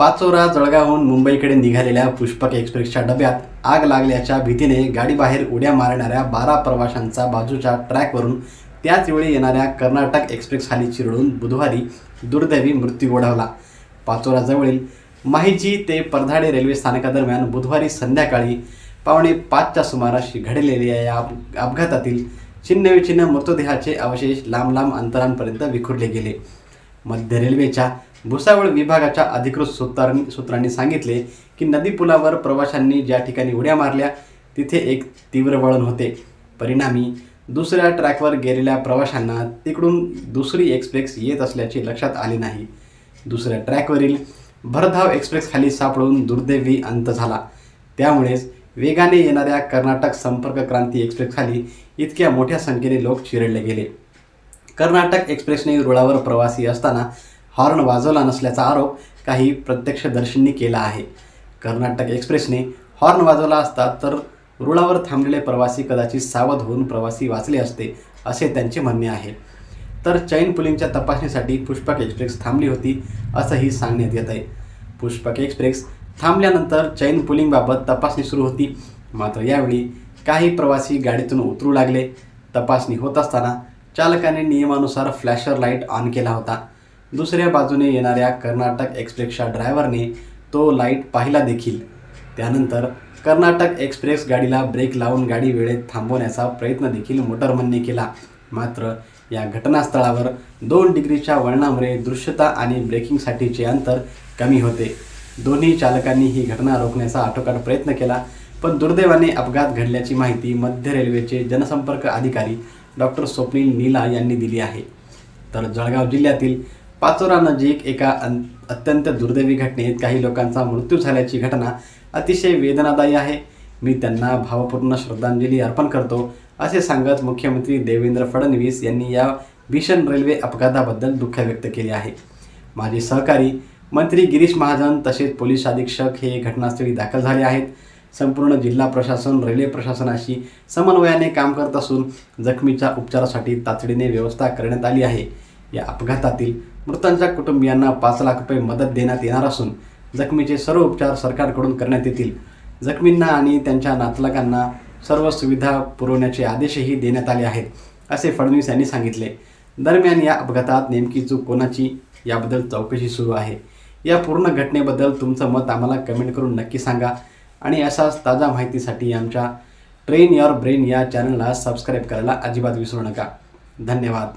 पाचोरा जळगावहून मुंबईकडे निघालेल्या पुष्पक एक्सप्रेसच्या डब्यात आग लागल्याच्या भीतीने गाडीबाहेर उड्या मारणाऱ्या बारा प्रवाशांचा बाजूच्या ट्रॅकवरून त्याच वेळी येणाऱ्या कर्नाटक एक्सप्रेस खाली चिरडून बुधवारी दुर्दैवी मृत्यू ओढवला पाचोराजवळील माहिजी ते परधाडे रेल्वे स्थानकादरम्यान बुधवारी संध्याकाळी पावणे पाचच्या सुमारास घडलेल्या या अपघातातील छिन्नविछिन्न मृतदेहाचे अवशेष लांब लांब अंतरांपर्यंत विखुरले गेले. मध्य रेल्वेच्या भुसावळ विभागाच्या अधिकृत सूत्रांनी सूत्रांनी सांगितले की नदी पुलावर प्रवाशांनी ज्या ठिकाणी उड्या मारल्या तिथे एक तीव्र वळण होते. परिणामी दुसऱ्या ट्रॅकवर गेलेल्या प्रवाशांना तिकडून दुसरी एक्सप्रेस येत असल्याचे लक्षात आले नाही. दुसऱ्या ट्रॅकवरील भरधाव एक्सप्रेस खाली सापडून दुर्दैवी अंत झाला. त्यामुळेच वेगाने येणाऱ्या कर्नाटक संपर्क क्रांती एक्सप्रेसखाली इतक्या मोठ्या संख्येने लोक चिरडले गेले. कर्नाटक एक्सप्रेसने रुळावर प्रवासी असताना हॉर्न वाजवला नसल्याचा आरोप काही प्रत्यक्षदर्शींनी केला आहे. कर्नाटक एक्सप्रेसने हॉर्न वाजवला असता तर रुळावर थांबलेले प्रवासी कदाचित सावध होऊन प्रवासी वाचले असते असे त्यांचे म्हणणे आहे. तर चैन पुलिंगच्या तपासणीसाठी पुष्पक एक्सप्रेस थांबली होती असंही सांगण्यात येत आहे. पुष्पक एक्सप्रेस थांबल्यानंतर चैन पुलिंगबाबत तपासणी सुरू होती. मात्र यावेळी काही प्रवासी गाडीतून उतरू लागले. तपासणी होत असताना चालकाने नियमानुसार फ्लॅशर लाइट ऑन केला होता. दुसऱ्या बाजूने येणाऱ्या कर्नाटक एक्सप्रेसच्या ड्रायव्हरने तो लाइट पाहिला देखील. त्यानंतर कर्नाटक एक्सप्रेस गाडीला ब्रेक लावून गाडी वेळेत थांबवण्याचा प्रयत्न देखील मोटरमनने केला. मात्र या घटनास्थळावर दोन डिग्रीच्या वळणामुळे दृश्यता आणि ब्रेकिंगसाठीचे अंतर कमी होते. दोन्ही चालकांनी ही घटना रोखण्याचा आटोकाट प्रयत्न केला पण दुर्दैवाने अपघात घडल्याची माहिती मध्य रेल्वेचे जनसंपर्क अधिकारी डॉक्टर स्वप्नील नीला यांनी दिली आहे. तर जळगाव जिल्ह्यातील पाचोरा नजीक एका अत्यंत दुर्दैवी घटनेत काही लोकांचा मृत्यू झाल्याची घटना अतिशय वेदनादायी आहे. मी त्यांना भावपूर्ण श्रद्धांजली अर्पण करतो असे सांगत मुख्यमंत्री देवेंद्र फडणवीस यांनी या भीषण रेल्वे अपघाताबद्दल दुःख व्यक्त केले आहे. माझे सहकारी मंत्री गिरीश महाजन तसेच पोलीस अधीक्षक हे घटनास्थळी दाखल झाले आहेत. संपूर्ण जिल्हा प्रशासन रेल्वे प्रशासनाशी समन्वयाने काम करत असून जखमीच्या उपचारासाठी तातडीने व्यवस्था करण्यात आली आहे. या अपघातातील मृतांच्या कुटुंबियांना पाच लाख रुपये मदत देण्यात येणार असून जखमीचे सर्व उपचार सरकारकडून करण्यात येतील. जखमींना आणि त्यांच्या नातलगांना सर्व सुविधा पुरवण्याचे आदेशही देण्यात आले आहेत असे फडणवीस यांनी सांगितले. दरम्यान या अपघातात नेमकी चूक कोणाची याबद्दल चौकशी सुरू आहे. या पूर्ण घटनेबद्दल तुमचं मत आम्हाला कमेंट करून नक्की सांगा. आणि अशाच ताजा माहितीसाठी आमच्या ट्रेन युअर ब्रेन या चॅनलला सबस्क्राईब करायला अजिबात विसरू नका. धन्यवाद.